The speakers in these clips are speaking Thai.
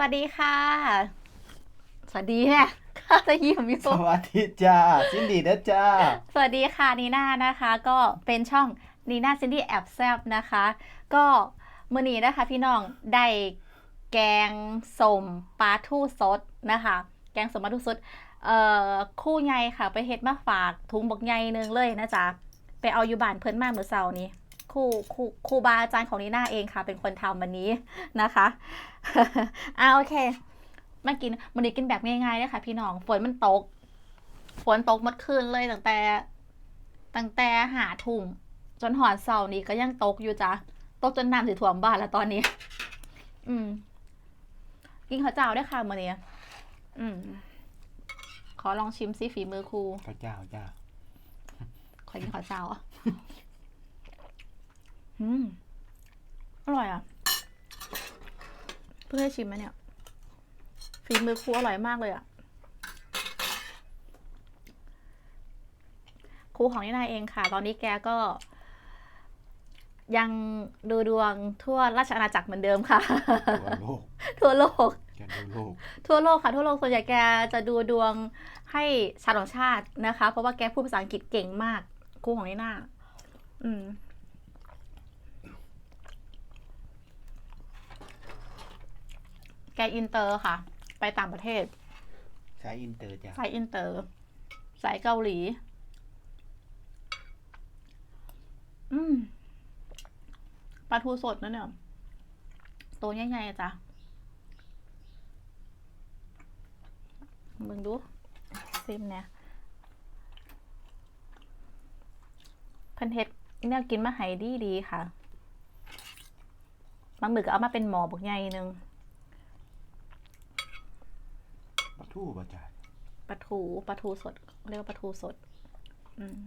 สวัสดีค่ะ สวัสดีเนี่ยข้าจะยิ้มอยู่สวัสดีจ้าซินดีนะจ้า สวัสดีค่ะนีน่านะคะ ก็เป็นช่องนีน่าซินดี้แอบแซบนะคะ ก็มื่อนี้นะคะ พี่น้องได้แกงสมปลาทูสดนะคะ แกงสมปลาทูสดเอ่อคู่ใหญ่ค่ะ ไปเฮ็ดมาฝากถุงบักใหญ่หนึงเลยนะจ๊ะไปเอาอยู่บ้านเพิ่นมาเมื่อเช้านี้ ครู่ครูครูบาอาจารย์ของนีน่าเองค่ะ เป็นคนทำวันนี้นะคะอ่าโอเคมากินมันนี้กินแบบง่ายๆเลยค่ะ พี่น้องฝนมันตก ฝนตกหมดคืนเลยตั้งแต่ตั้งแต่หาทุ่มจนหอนเสาร์นี้ก็ยังตกอยู่จ้ะตกจนน้ำถึงท่วมบ้านแล้วตอนนี้ อืม กินข้าวเจ้าได้วยค่ะมื่อนี้อืม ขอลองชิมซิฝีมือครูข้าวเจ้าจ้าขอกินข้าวเจ้า อะอืม อร่อยอะ เพื่อให้ชิมไหมเนี่ย ฝีมือครูอร่อยมากเลยอะ ครูของนินายเองค่ะ ตอนนี้แกก็ ยังดูดวงทั่วราชอาณาจักรเหมือนเดิมค่ะ ทั่วโลกทั่วโลก แกดูโลก ทั่วโลกค่ะ ทั่วโลกส่วนใหญ่แกจะดูดวงให้ชาวต่างชาตินะคะ เพราะว่าแกพูดภาษาอังกฤษเก่งมาก ครูของนิน่าอืม แกอินเตอร์ค่ะ ไปต่างประเทศ สายอินเตอร์จ้าสายอินเตอร์ สายเกาหลี อืมปลาทูสดนะเนี่ย ตัวใหญ่ๆอะจ้ะมึงดูซิมเนี่ยเพันเฮ็ดเนี่ยกินมาไห้ดีดีๆค่ะบางมือก็เอามาเป็นหมอบอกใหญ่หนึง ปลา ทูป่ะจ้าปลาทูปลาทูสดเรียกว่าปลาทูสด อืม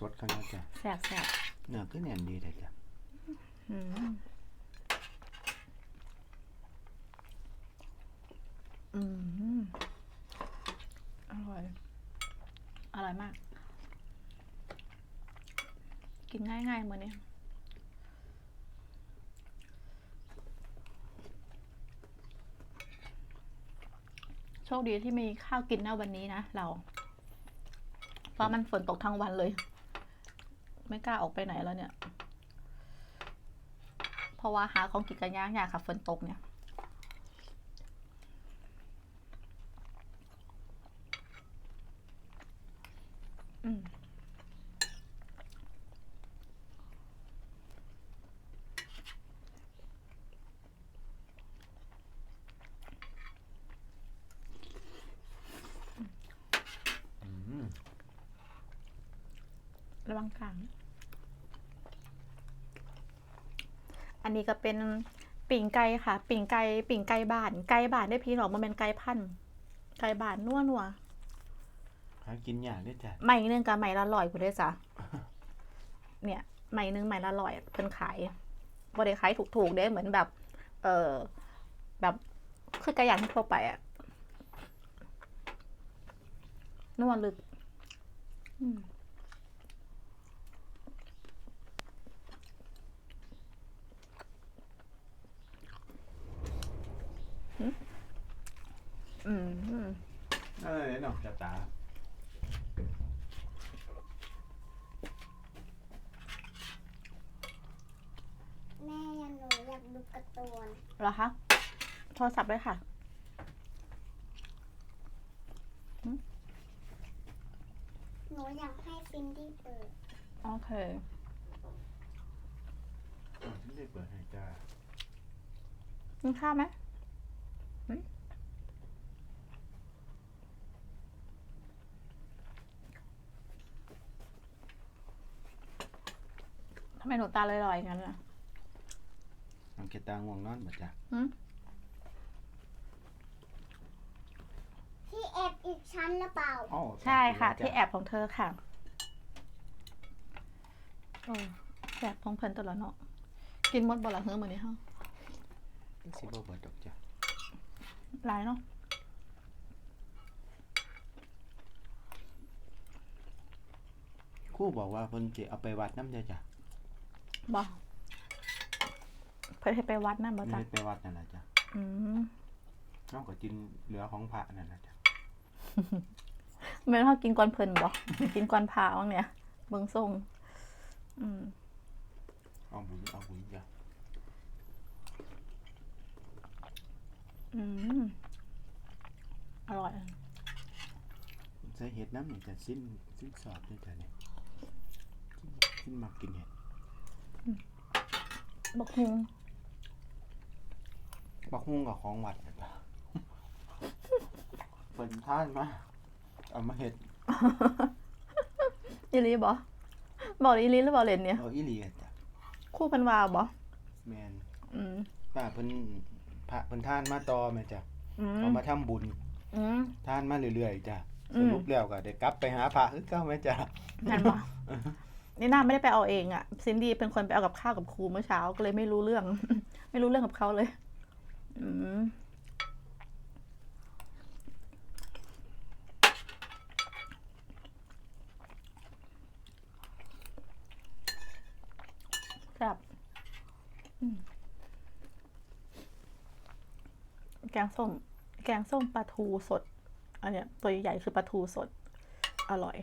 สดข้างนอกจ้าแสบแสบเนื้อก็แน่นดีเลยจ้าอืมอืมอร่อย อร่อยมาก กินง่ายๆเหมือนนี้ โชคดีที่มีข้าวกินหน้าวันนี้นะเรา เพราะมันฝนตกทั้งวันเลย ไม่กล้าออกไปไหนแล้วเนี่ย เพราะว่าหาของกินกันยากยากค่ะฝนตกเนี่ย อืม อืม ระวังกลาง อันนี้ก็เป็นปิ่งไก่ค่ะ ปิ่งไก่ปิ่งไก่บ้านไก่บ้านได้พี่หรอกมันเป็นไก่พันธุ์ไก่บ้านนัวนัวหากินยากด้วยจ้าใหม่หนึงกับใหม่ละร้อยกูได้จ้ะเนี่ยใหม่หนึงใหม่ละร้อยเพิ่นขายบ่ได้ขายถูกๆเด้เหมือนแบบ เออแบบคือไก่ย่างทั่วไปอะนัวลึก อืม อืมอืมเออเนาะจ้าตาแม่ยังหนูอยากดูการ์ตูนเหรอคะโทรศัพท์ด้วยค่ะหนูอยากให้ฟินดี้เปิดโอเคฉันได้เปิดให้จ้ากินข้าวไหม ไมหนูตาลอยๆอย่างนั้นล่ะน้องเกตาง่วงนอนป่ะจ้าหึที่แอบอีกชั้นหรือเปล่าอ๋อใช่ค่ะ ที่แอบของเธอค่ะโอ้แอบของเพิ่นตัวละเนาะกินหมดบ่ละเฮ้อมือนี้ฮะสิบ่เบิดดอกจ้าหลายเนาะครู่บอกว่าเพิ่นสิเอาไปวัดน้ำเด้อจ้า บ่เพิ่นให้ไปวัดนั่นบ่ไม่จ้ะได้ไปวัดนั่นแหละจ้าอืมเฮาก็กินเหลือของพระนั่นน่ะจ้ะไม่ต้องกินก่อนเพลินบ่ กินก่อนผ่าบ้างเนี่ย เบิ่งส่งอืม เอาบุญเอาบุญจ้ะอืม อร่อย ใส่เห็ดน้ำนี่จะสิ้นสิ้นสอดด้วยจ้ะเนี่ยสิ้นมักกินเห็ด บักฮุงบักฮุ่งกับของวัดน่ะจ้ะเปิดท่านมาเอามาเห็ดอีหลีบ่บอกอีหลีหรือบ่เล่นเนี่ย เอาอีหลีกันจ้ะคู่เพันวาบ่แมนอืมป้าเพิ่นพระเพิ่นท่านมาต่อแม่จ้ะอืมเอามาทำบุญอืม ท่านมาเรื่อยๆจ้ะอืสม รุปแล้วก็ได้กลับไปหาพระคือเก่าแม่จ้ะ นั่นบ่ นี่นาไม่ได้ไปเอาเองอะซินดี้เป็นคนไปเอากับข้าวกับครูเมื่อเช้าก็เลยไม่รู้เรื่อง ไม่รู้เรื่องกับเขาเลย อืมครับแกงส้ม แกงส้มปลาทูสด อันเนี้ยตัวใหญ่คือปลาทูสด อร่อย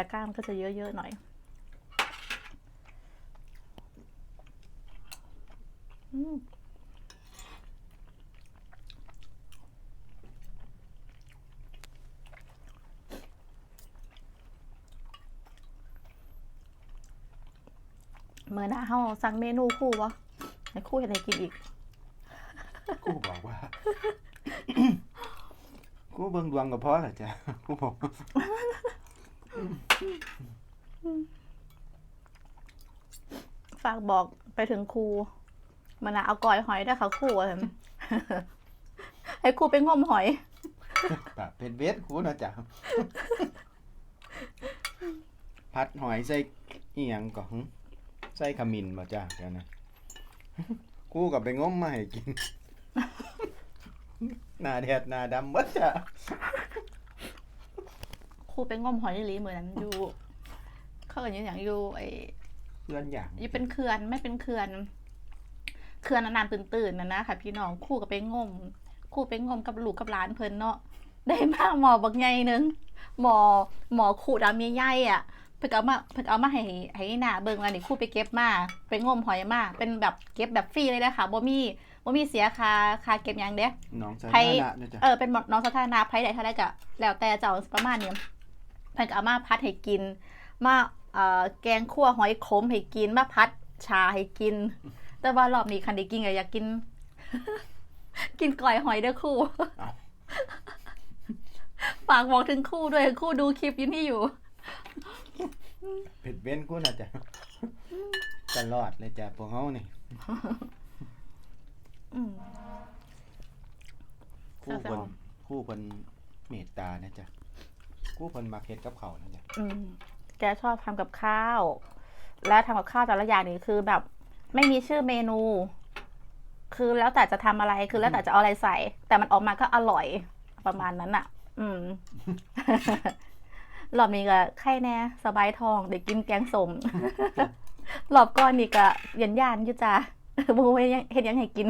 แต่ก้ามก็จะเยอะๆหน่อยอืมเมื่อหน้าเฮาสั่งเมนูคู่วะให้คู่เห็นให้กินอีก กูบอกว่า กูเบิ่งดวงก็พอและจ้ะกูบอก ฝากบอกไปถึงครูมันนะเอากอยหอยได้ค่ะครูอะให้ครูไปงมหอยปะเผ็ดเวทกูนะจ้ะพัดหอยใส่อีหยังก่อนใส่ขมิ้นบ่จ้ะเดี๋ยวนะกูก็ไปงมมาให้กินหน้าแดดหน้าดำหมดจ้ะ ครูไปงมหอยอีหลีเหมือนนั้นอยู่ เขาเอนอย่างอยู่ไอ้เพื่อนอย่างอยู่เป็นเขื่อนไม่เป็นเขื่อนเขื่อนนานๆตื่นๆนะนะค่ะ พี่น้องครู่ก็ไปงมครู่ไปงมกับลูกกับหลานเพิ่นเนาะได้มาหมอบักใหญ่หนึงหมอหมอขูดำใหญ่ๆอะเพิ่นเอามาเพิ่นเอามาให้ให้หน้าเบิ่งว่านี่ครู่ไปเก็บมาไปงมหอยมาเป็นแบบเก็บแบบฟรีเลยนะคะบ่มีบ่มีเสียค่าค่าเก็บหยังเด้ น้องสาไผธารณะนะจ้ะเออเป็นน้องสาธารณะไผได้เท่าไรก็แล้วแต่เจ้าประมาณนี้ เพิ่นก็เอามาพัดให้กิน มาเอ่อแกงคั่วหอยขมให้กิน มาพัดชาให้กิน แต่ว่ารอบนี้คันได้กินก็อยากกิน กินก่อยหอยเด้อครู่ เอ้า ฝากบอกถึงครู่ด้วยครู่ดูคลิปอยินที่อยู่ เผ็ดเว้นกูนะจ้ะตลอดเลยจ้ะพวกเฮานี่อืม คู่แซ่เพิ่นบคู่เพิ่นเมตตานะจ๊ะ คู่เพิ่นมักเฮ็ดกับเขาวนะจ๊ะอืมแกชอบทำกับข้าว แล้วทำกับข้าวแต่ละอย่างนี่คือแบบ ไม่มีชื่อเมนู คือแล้วแต่จะทำอะไรคือแล้วแต่จะเอาอะไรใส่ แต่มันออกมาก็อร่อยประมาณนั้นอะ อืมรอบนี้ก็ไข่แน่สบายทองเด็กกินแกงสมรอบก้อนนี่ก็เย็นยานอยู่จ้าบูเฮ็ดหยังเฮ็ดหยังให้กิน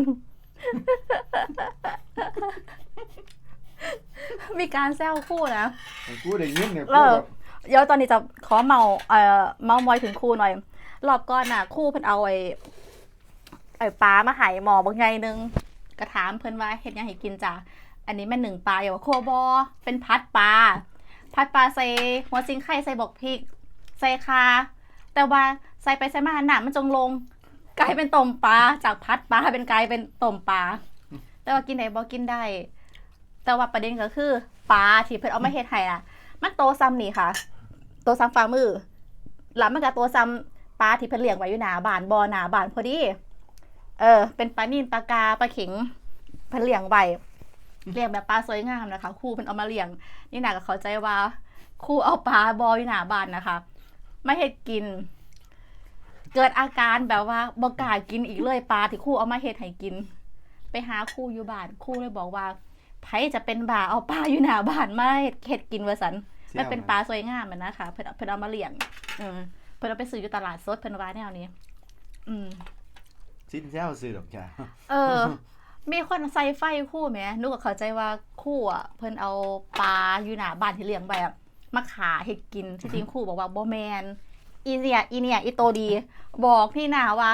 มีการแซวคู่นะให้กูได้ยินเนี่ยเอกูอแบบเดี๋ยวตอนนี้จะขอเมาเอ่อเมามอยถึงครูหน่อย รอบก่อนน่ะครู่เพิ่นเอาไอ้ไอ้ปลามาใหายหมอบางไงนึงกระถามเพิ่นว่าเฮ็ดหยังให้กินจ้ะอันนี้แม่นหนึ่งปลาอย่าว่าครัวบอเป็นพัดปลาพัดปลาใส่หัวซิงไข่ใส่บอกพริก ใส่คา แต่ว่าใส่ไปใส่มาหนามันจงลง กลายเป็นต้มปลาจากพัดปลาเป็นกลายเป็นต้มปลาแต่ว่ากินได้บ่กินได้ แต่ว่าประเด็นก็คือปลาที่เพิ่นเอามาเฮ็ดให้น่ะ มันโตซ้ำนี่ค่ะ โตซ้ำฝ่ามือหลังมันก็โตซ้ำปลาที่เพิ่นเลี้ยงไว้อยู่หนาบ้านบ่อหนาบ้านพอดี เออ เป็นปลานิ่นปลากาปลาเข็งเพิ่นเลี้ยงไว้เลี้ยงแบบปลาสวยงามนะคะครู่เพิ่นเอามาเลี้ยง นี่นาก็เข้าใจว่าครู่เอาปลาบออยู่หนาบ้านนะคะไม่เฮ็ดกิน เกิดอาการแบบว่าบ่กล้ากินอีกเลยปลาที่ครู่เอามาเฮ็ดให้กิน ไปหาครู่อยู่บ้านครู่เลยบอกว่า ไผจะเป็นบ่าเอาปลาอยู่หน้าบ้านมาเฮ็ดเฮ็ดกินว่าสันมันเป็นปลาสวยงามมันนะคะเพิ่นเอาเพิ่นเอามาเลี้ยงเออเพิ่นเอาไปซื้ออยู่ตลาดสดเพิ่นว่าแนวนี้ อืมสิ้นแซวซื้อดอกจ้าเออมีคนใส่ไฟคู่ไหมนุกก็เข้าใจว่าคู่อะเพิ่นเอาปลาอยู่หน้าบ้านที่เลี้ยงไว้อะมาขาให้กินที่จริงคู่บอกว่าบ่แมนอีเนี่ยอีเนี่ยอีโตดี บอกพี่นาว่า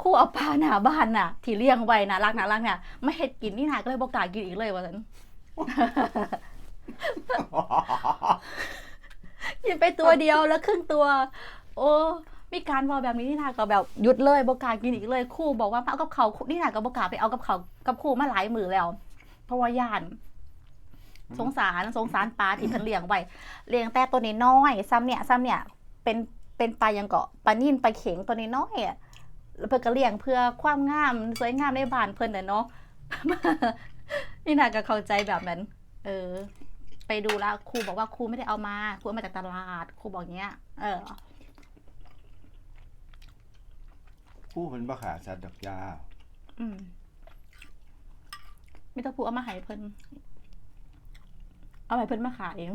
คู่เอาปลาหน้าบ้านน่ะ ที่เลี้ยงไว้นะรักนะรักเนี่ยไม่เห็ดกินนี่นาก็เลยบอกกล้ากินอีกเลยว่าซั่นกินไปตัวเดียวแล้วครึ่งตัว โอ้มีการบอกแบบนี้นี่นาก็แบบหยุดเลยบอกกล้ากินอีกเลยครู่บอกว่าเอากับเขานี่นาก็บอกกล้าไปเอากับเขากับครู่มาหลายมือแล้ว เพราะว่าย่านสงสารสงสารปลาที่เพิ่นเลี้ยงไว้เลี้ยงแต่ตัวนี้น้อยซ้ำเนี่ยซ้ำเนี่ยเป็นเป็นปลายังเกาะปลานิ่นปลาเข็งตัวนี้น้อยอะแล้ว เพิ่นก็เลี้ยงเพื่อความงามสวยงามในบ้านเพิ่นน่ะเนาะนี่นาก็เข้าใจแบบนั้น เออ ไปดูแล้วครูบอกว่าครูไม่ได้เอามาครูเอามาจากตลาดครูบอกเงี้ย เออผู้เพิ่นบ่ขาสัตว์ดอกจ้าอืมไม่ต้องพูดเอามาให้เพิ่นเอาให้เพิ่นมาขายเอง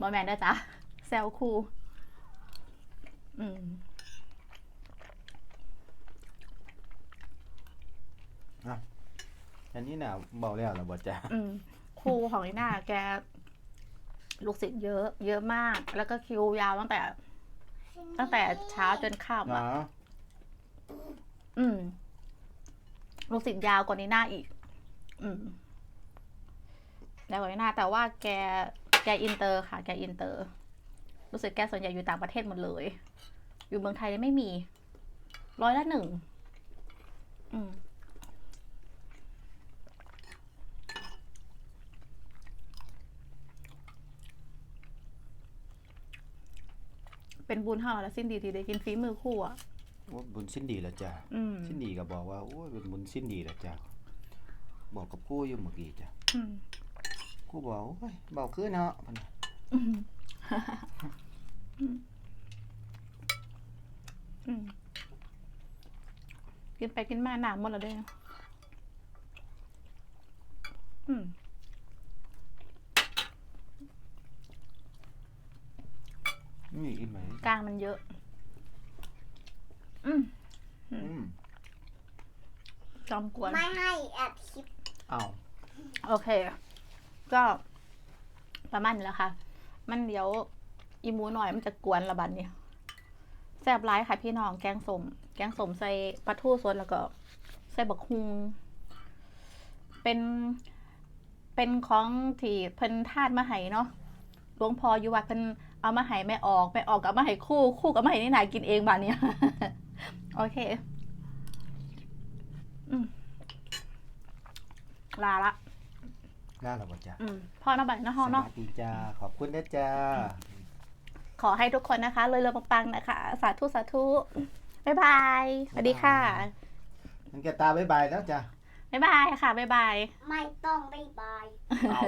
บอแมนได้อจ้ะแซวครู อืมอันนี้น่ะเบาแล้วล่ะบ่จ้าอืมครูของนี่น่าแก ลูกศิษย์เยอะ เยอะมาก แล้วก็คิวยาวตั้งแต่ ตั้งแต่เช้าจนค่ำเนาอะะอืม ลูกศิษย์ยาวกว่านี้หน้าอีก อืมยาวกว่านี้หน้า แต่ว่าแก แกอินเตอร์ค่ะ แกอินเตอร์ รู้สึกแกส่วนใหญ่อยู่ต่างประเทศหมดเลย อยู่เมืองไทยเนี่ยไม่มี ร้อยละหนึ่งอืมเป็นบุญเฮาแล้วสิ้นดีที่ได้กินฝีมือคู่อะโอ้บุญสิ้นดีแล้วจ้าอืมสิ้นดีก็บอกว่าโอ้ยเป็นบุญสิ้นดีแล้วจ้าบอกกับกูอยู่เมื่อกี้จ้ะอืมกูบอกโอ้ยเบาคือเนาะพันน่ะ อืมอืม กินไปกินมาหนาหมดแล้วเด้ออืมนี่อีกไหมกลางมันเยอะ อืมอืมจอมกวน ไม่ให้แอบคลิปเอ้าโอเค ก็ประมาณนี้แหล้วค่ะ มันเดี๋ยวอีหมูหน่อยมันจะกวนระบัดเนี่ย แซ่บร้ายค่ะพี่น้องแกงสมแกงสมใส่ปลาทูสดแล้วก็ใส่บักฮุงเป็นเป็นของที่เพิ่นทาดมาให้เนาะหลวงพ่ออยู่วัดเพิ่นเอามาให้แม่ออกแม่ออกกับมาให้คู่คู่กับมาให้นี่นายกินเองบาดเนี่ยโอเคอืมลาละล่าแล้วบ่จ้าอืมพ่อเนาะบัดเนาะห้องสเนาะวัสดีจ้าขอบคุณนะจ้า ขอให้ทุกคนนะคะรวยๆปังๆนะคะ สาธุสาธุบ๊ายบายสวัสดีค่ะมันแกตาบ๊ายบายแล้วจ้าบ๊ายบายค่ะบ๊ายบาย ไม่ต้องบ๊ายบาย เอา